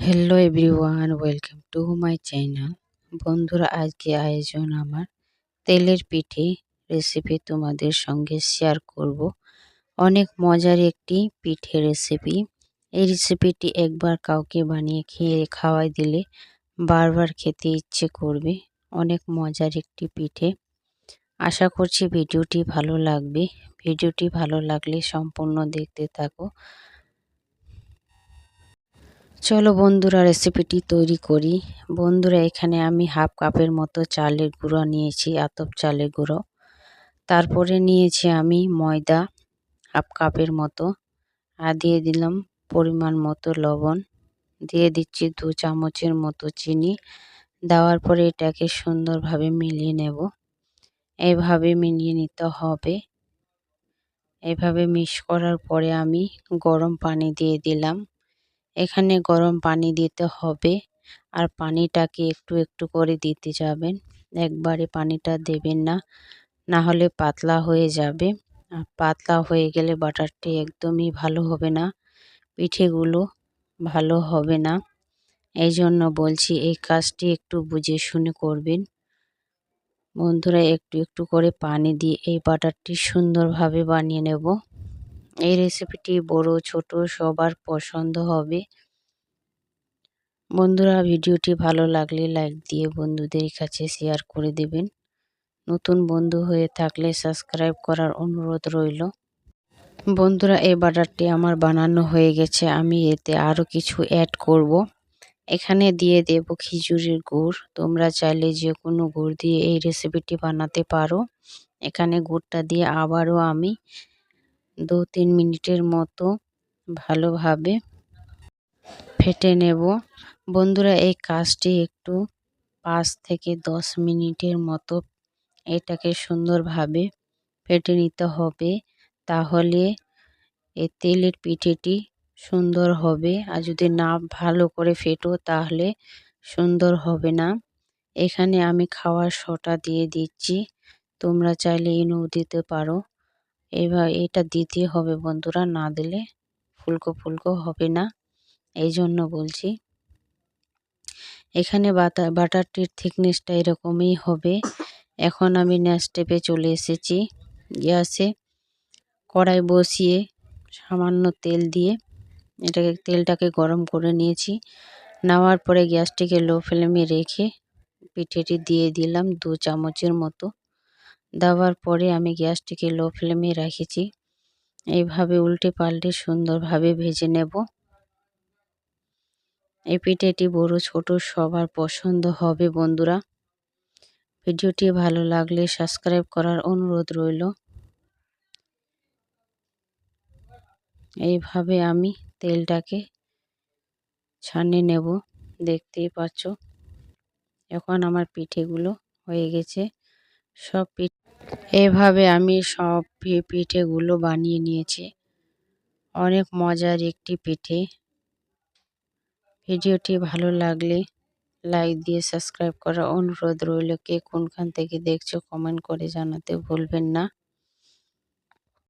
Hello everyone welcome to my channel বন্ধুরা, আজকে আয়োজন আমার তেলের পিঠে রেসিপি তোমাদের সঙ্গে শেয়ার করব। অনেক মজার একটি পিঠে রেসিপি এই রেসিপিটি একবার কাউকে বানিয়ে খেয়ে খাওয়াই দিলে বারবার খেতে ইচ্ছে করবে। অনেক মজার একটি পিঠে। আশা করছি ভিডিওটি ভালো লাগবে। ভিডিওটি ভালো লাগলে সম্পূর্ণ দেখতে থাকো। চলো বন্ধুরা রেসিপিটি তৈরি করি। বন্ধুরা, এখানে আমি হাফ কাপের মতো চালের গুঁড়ো নিয়েছি, আতপ চালের গুঁড়ো। তারপরে নিয়েছি আমি ময়দা হাফ কাপের মতো। আর দিয়ে দিলাম পরিমাণ মতো লবণ। দিয়ে দিচ্ছি দু চামচের মতো চিনি। দেওয়ার পরে এটাকে সুন্দরভাবে মিলিয়ে নেব। এইভাবে মিলিয়ে নিতে হবে। এভাবে মিক্স করার পরে আমি গরম পানি দিয়ে দিলাম। এখানে গরম পানি দিতে হবে। আর পানিটাকে একটু একটু করে দিতে যাবেন। একবারে পানিটা দেবেন না না হলে পাতলা হয়ে যাবে। আর পাতলা হয়ে গেলে বাটারটি একদমই ভালো হবে না। পিঠেগুলো ভালো হবে না। এই জন্য বলছি, এই কাজটি একটু বুঝে শুনে করবেন। বন্ধুরা, একটু একটু করে পানি দিয়ে এই বাটারটি সুন্দরভাবে বানিয়ে নেব। এই রেসিপিটি বড়, ছোট, সবার পছন্দ হবে। বন্ধুরা, ভিডিওটি ভালো লাগলে লাইক দিয়ে বন্ধুদের কাছে শেয়ার করে দেবেন। নতুন বন্ধু হয়ে থাকলে সাবস্ক্রাইব করার অনুরোধ রইল। বন্ধুরা, এই বাটারটি আমার বানানো হয়ে গেছে। আমি এতে আরও কিছু অ্যাড করব। এখানে দিয়ে দেব খিচুড়ির গুড়। তোমরা চাইলে যে কোনো গুড় দিয়ে এই রেসিপিটি বানাতে পারো। এখানে গুড়টা দিয়ে আবারও আমি দু তিন মিনিটের মতো ভালোভাবে ফেটে নেব। বন্ধুরা, এই কাজটি একটু পাঁচ থেকে দশ মিনিটের মতো এটাকে সুন্দরভাবে ফেটে নিতে হবে। তাহলে এই তেলের পিঠেটি সুন্দর হবে। আর যদি না ভালো করে ফেটো, তাহলে সুন্দর হবে না। এখানে আমি খাওয়ার সোটা দিয়ে দিচ্ছি। তোমরা চাইলে ইনো দিতে পারো। এবার এটা দিতে হবে বন্ধুরা, না দিলে ফুলকো ফুলকো হবে না। এই জন্য বলছি, এখানে বাটা, বাটারটির থিকনেসটা এরকমই হবে। এখন আমি নেক্সট স্টেপে চলে এসেছি। গ্যাসে কড়াই বসিয়ে সামান্য তেল দিয়ে এটাকে, তেলটাকে গরম করে নিয়েছি। নেওয়ার পরে গ্যাসটিকে লো ফ্লেমে রেখে পিঠেটি দিয়ে দিলাম দু চামচের মতো। দেওয়ার পরে আমি গ্যাসটিকে লো ফ্লেমে রেখেছি। এইভাবে উল্টে পাল্টে সুন্দরভাবে ভেজে নেব। এই পিঠেটি বড় ছোট, সবার পছন্দ হবে বন্ধুরা। ভিডিওটি ভালো লাগলে সাবস্ক্রাইব করার অনুরোধ রইল। এইভাবে আমি তেলটাকে ছানিয়ে নেব, দেখতেই পাচ্ছ। এখন আমার পিঠেগুলো হয়ে গেছে। সব পিঠ এভাবে আমি সব পিঠেগুলো বানিয়ে নিয়েছি। অনেক মজার একটি পিঠে। ভিডিওটি ভালো লাগলে লাইক দিয়ে সাবস্ক্রাইব করা অনুরোধ রইল। কে কোনখান থেকে দেখছ কমেন্ট করে জানাতে ভুলবেন না।